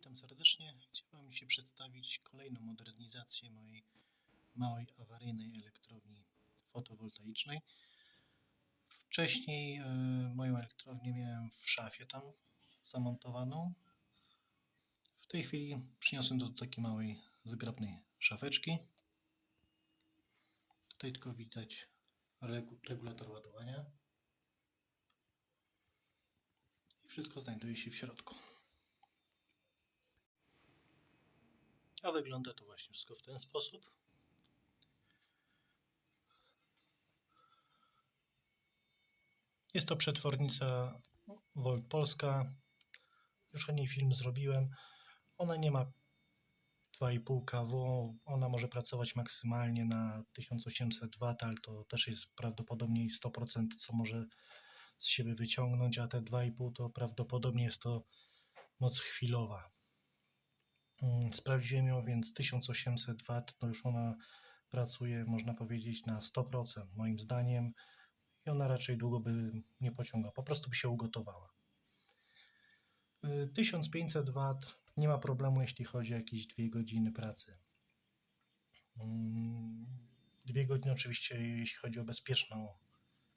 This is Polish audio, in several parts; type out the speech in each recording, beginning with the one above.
Witam serdecznie. Chciałem się przedstawić kolejną modernizację mojej małej awaryjnej elektrowni fotowoltaicznej. Wcześniej e, moją elektrownię miałem w szafie tam zamontowaną. W tej chwili przyniosłem do takiej małej, zgrabnej szafeczki. Tutaj tylko widać regu- regulator ładowania. I wszystko znajduje się w środku. Wygląda to właśnie wszystko w ten sposób. Jest to przetwornica Volt Polska. Już o niej film zrobiłem. Ona nie ma 2,5 kW. Ona może pracować maksymalnie na 1800 W, ale to też jest prawdopodobnie 100%, co może z siebie wyciągnąć, a te 2,5 to prawdopodobnie jest to moc chwilowa. Mm, Sprawdziłem ją, więc 1800 W, no już ona pracuje, można powiedzieć, na 100%, moim zdaniem. I ona raczej długo by nie pociągała, po prostu by się ugotowała. Y, 1500 W nie ma problemu, jeśli chodzi o jakieś 2 godziny pracy. Mm, Dwie godziny oczywiście, jeśli chodzi o bezpieczną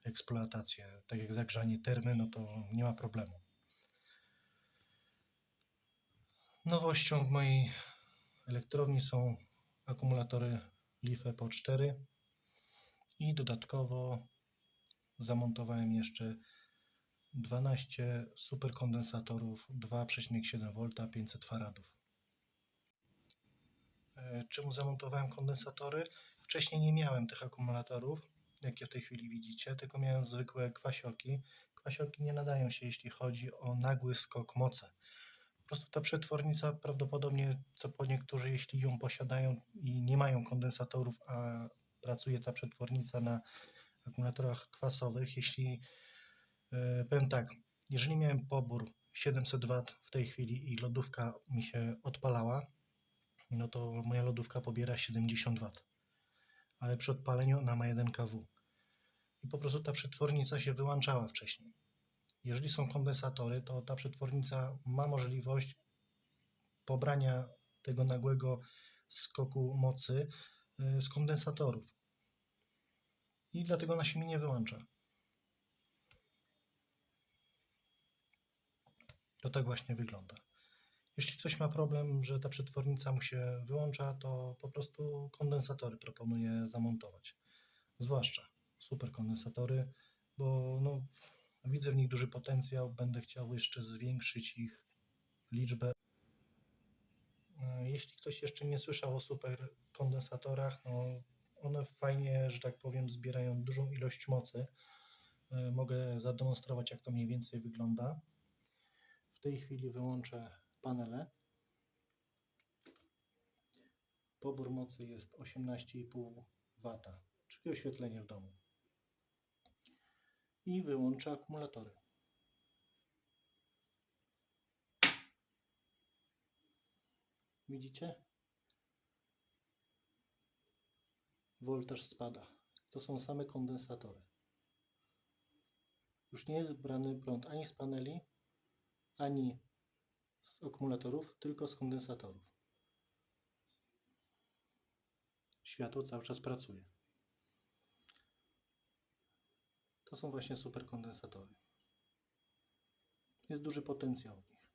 eksploatację, tak jak zagrzanie termy, no to nie ma problemu. Nowością w mojej elektrowni są akumulatory LiFe po 4 i dodatkowo zamontowałem jeszcze 12 superkondensatorów 2,7 V 500 faradów. E, Czemu zamontowałem kondensatory? Wcześniej nie miałem tych akumulatorów, jakie w tej chwili widzicie, tylko miałem zwykłe kwasioki. Kwasioki nie nadają się, jeśli chodzi o nagły skok mocy. Prostu ta przetwornica prawdopodobnie, co po niektórzy, jeśli ją posiadają i nie mają kondensatorów, a pracuje ta przetwornica na akumulatorach kwasowych, jeśli e, powiem tak, jeżeli miałem pobór 700 W w tej chwili i lodówka mi się odpalała, no to moja lodówka pobiera 70 W, ale przy odpaleniu ona ma 1 kW. I po prostu ta przetwornica się wyłączała wcześniej. Jeżeli są kondensatory, to ta przetwornica ma możliwość pobrania tego nagłego skoku mocy y, z kondensatorów. I dlatego ona się mi nie wyłącza. To tak właśnie wygląda. Jeśli ktoś ma problem, że ta przetwornica mu się wyłącza, to po prostu kondensatory proponuję zamontować. Zwłaszcza superkondensatory, bo no, widzę w nich duży potencjał. Będę chciał jeszcze zwiększyć ich liczbę. E, Jeśli ktoś jeszcze nie słyszał o superkondensatorach, no one fajnie, że tak powiem, zbierają dużą ilość mocy. E, Mogę zademonstrować, jak to mniej więcej wygląda. W tej chwili wyłączę panele. Pobór mocy jest 18,5 W, czyli oświetlenie w domu. I wyłączę akumulatory. Widzicie? Woltaż spada. To są same kondensatory. Już nie jest brany prąd ani z paneli, ani z akumulatorów, tylko z kondensatorów. Światło cały czas pracuje. To są właśnie superkondensatory. Jest duży potencjał w nich.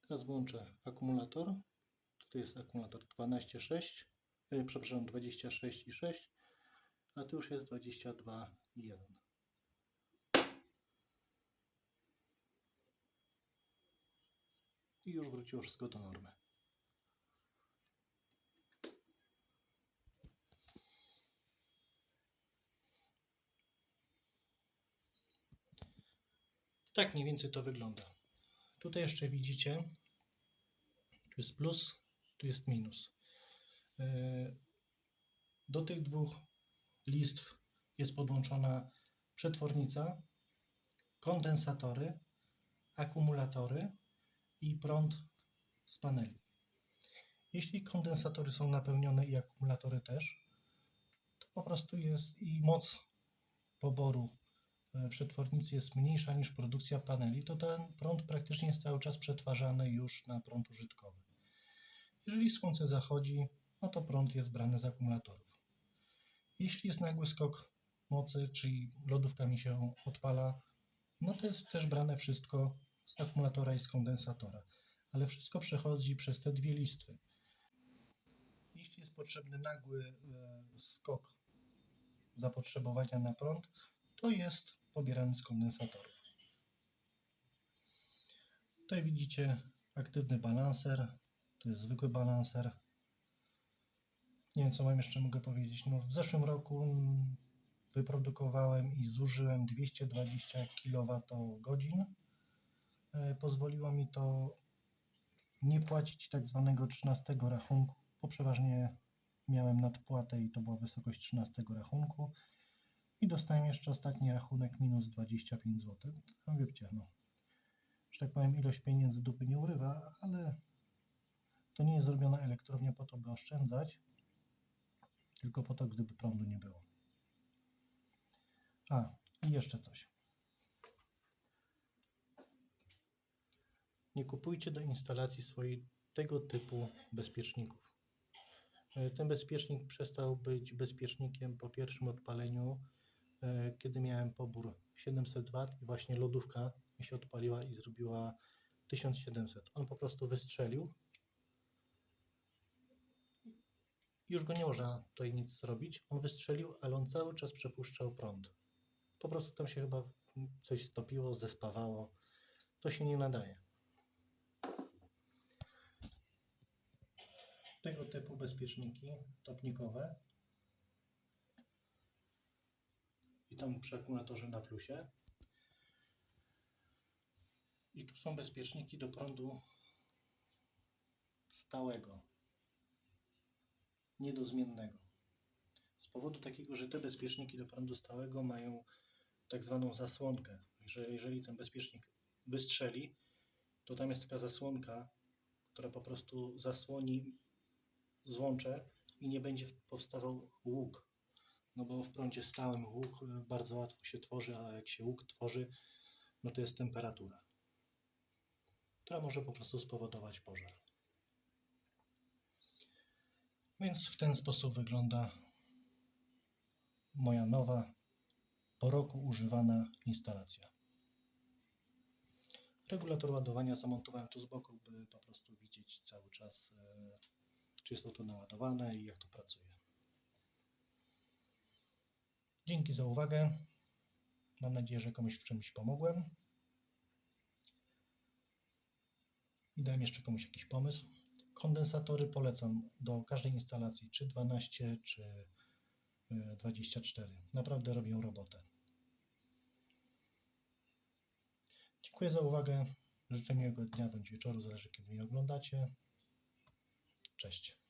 Teraz włączę akumulator. Tutaj jest akumulator 12,6, yy, przepraszam, 26,6, a tu już jest 22,1. I już wróciło wszystko do normy. Tak mniej więcej to wygląda. Tutaj jeszcze widzicie, tu jest plus, tu jest minus. Yy, Do tych dwóch listw jest podłączona przetwornica, kondensatory, akumulatory i prąd z paneli. Jeśli kondensatory są napełnione i akumulatory też, to po prostu jest i moc poboru e, przetwornicy jest mniejsza niż produkcja paneli, to ten prąd praktycznie jest cały czas przetwarzany już na prąd użytkowy. Jeżeli słońce zachodzi, no to prąd jest brany z akumulatorów. Jeśli jest nagły skok mocy, czyli lodówka mi się odpala, no to jest też brane wszystko z akumulatora i z kondensatora, ale wszystko przechodzi przez te dwie listwy. Jeśli jest potrzebny nagły e, skok zapotrzebowania na prąd, to jest pobierany z kondensatorów. Tutaj widzicie aktywny balanser, to jest zwykły balanser. Nie wiem, co wam jeszcze mogę powiedzieć. No, w zeszłym roku wyprodukowałem i zużyłem 220 kWh. E, Pozwoliło mi to nie płacić tak zwanego 13 rachunku, bo przeważnie miałem nadpłatę i to była wysokość 13 rachunku. I dostałem jeszcze ostatni rachunek minus 25 zł. No wiecie, no, że tak powiem, ilość pieniędzy dupy nie urywa, ale to nie jest zrobiona elektrownia po to, by oszczędzać, tylko po to, gdyby prądu nie było. A, i jeszcze coś. Nie kupujcie do instalacji swojej tego typu bezpieczników. E, Ten bezpiecznik przestał być bezpiecznikiem po pierwszym odpaleniu, kiedy miałem pobór 700 W i właśnie lodówka mi się odpaliła i zrobiła 1700. On po prostu wystrzelił. Już go nie można tutaj nic zrobić. On wystrzelił, ale on cały czas przepuszczał prąd. Po prostu tam się chyba coś stopiło, zespawało. To się nie nadaje. Tego typu bezpieczniki topnikowe i tam przy akumulatorze na plusie. I tu są bezpieczniki do prądu stałego, niedozmiennego. Z powodu takiego, że te bezpieczniki do prądu stałego mają tak zwaną zasłonkę, że jeżeli ten bezpiecznik wystrzeli, to tam jest taka zasłonka, która po prostu zasłoni złącze i nie będzie powstawał łuk. No bo w prądzie stałym łuk y, bardzo łatwo się tworzy, a jak się łuk tworzy, no to jest temperatura, która może po prostu spowodować pożar. Więc w ten sposób wygląda moja nowa, po roku używana instalacja. Regulator ładowania zamontowałem tu z boku, by po prostu widzieć cały czas, e, czy jest to naładowane i jak to pracuje. Dzięki za uwagę. Mam nadzieję, że komuś w czymś pomogłem. I dałem jeszcze komuś jakiś pomysł. Kondensatory polecam do każdej instalacji, czy 12, czy e, 24. Naprawdę robią robotę. Dziękuję za uwagę. Życzę miłego dnia bądź wieczoru, zależy kiedy mnie oglądacie. Cześć.